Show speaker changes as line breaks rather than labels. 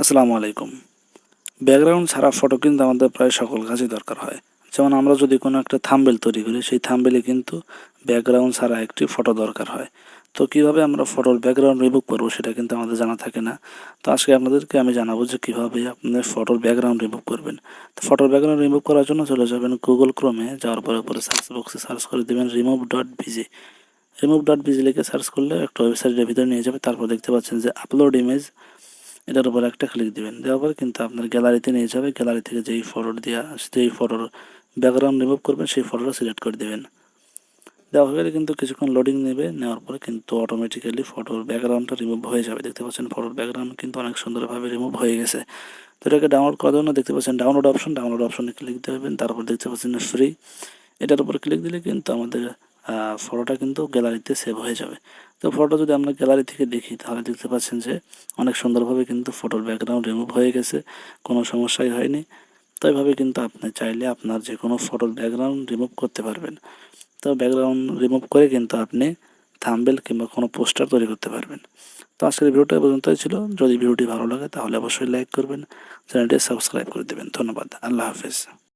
আসসালামু আলাইকুম। ব্যাকগ্রাউন্ড ছাড়া ফটো কিন্তু আমাদের প্রায় সকল কাজে দরকার হয়। যেমন আমরা যদি কোনো একটা থাম্বেল তৈরি করি, সেই থাম্বেলে কিন্তু ব্যাকগ্রাউন্ড ছাড়া একটি ফটো দরকার হয়। তো কীভাবে আমরা ফটোর ব্যাকগ্রাউন্ড রিমুভ করব সেটা কিন্তু আমাদের জানা থাকে না। তো আজকে আপনাদেরকে আমি জানাব যে কীভাবে আপনার ফটোর ব্যাকগ্রাউন্ড রিমুভ করবেন। তো ফটোর ব্যাকগ্রাউন্ড রিমুভ করার জন্য চলে যাবেন গুগল ক্রোমে, যাওয়ার পরে পরে সার্চ বক্সে সার্চ করে দেবেন remove dot BG remove dot BG লিখে সার্চ করলে একটা ওয়েবসাইটের ভিতরে নিয়ে যাবে। তারপর দেখতে পাচ্ছেন যে আপলোড ইমেজ এটার উপর একটা ক্লিক দিবেন। দেওয়ার পর কিন্তু আপনার গ্যালারিতে নিয়ে যাবে। গ্যালারি থেকে যেই ফটো দেওয়া যেই ফটোর ব্যাকগ্রাউন্ড রিমুভ করবেন, সেই ফটোটা সিলেক্ট করে দেবেন। দেওয়া হয়ে গেলে কিন্তু কিছুক্ষণ লোডিং নেবে। নেওয়ার পরে কিন্তু অটোমেটিক্যালি ফটোর ব্যাকগ্রাউন্ডটা রিমুভ হয়ে যাবে। দেখতে পাচ্ছেন ফটোর ব্যাকগ্রাউন্ড কিন্তু অনেক সুন্দরভাবে রিমুভ হয়ে গেছে। তো এটাকে ডাউনলোড করার জন্য দেখতে পাচ্ছেন ডাউনলোড অপশন ডাউনলোড অপশনে ক্লিক দেবেন। তারপর দেখতে পাচ্ছেন ফ্রি এটার উপর ক্লিক দিলে কিন্তু আমাদের ফটোটা কিন্তু গ্যালারিতে সেভ হয়ে যাবে। তো ফটো যদি আমরা গ্যালারি থেকে দেখি, তাহলে দেখতে পাচ্ছেন যে অনেক সুন্দরভাবে কিন্তু ফটোর ব্যাকগ্রাউন্ড রিমুভ হয়ে গেছে, কোনো সমস্যাই হয়নি। তো এইভাবে কিন্তু আপনি চাইলে আপনার যে কোনো ফটোর ব্যাকগ্রাউন্ড রিমুভ করতে পারবেন। তো ব্যাকগ্রাউন্ড রিমুভ করে কিন্তু আপনি থাম্বেল কিংবা কোনো পোস্টার তৈরি করতে পারবেন। তো আজকের ভিডিওটা পর্যন্তই ছিল। যদি ভিডিওটি ভালো লাগে, তাহলে অবশ্যই লাইক করবেন। চ্যানেলটি সাবস্ক্রাইব করে দেবেন। ধন্যবাদ। আল্লাহ হাফেজ।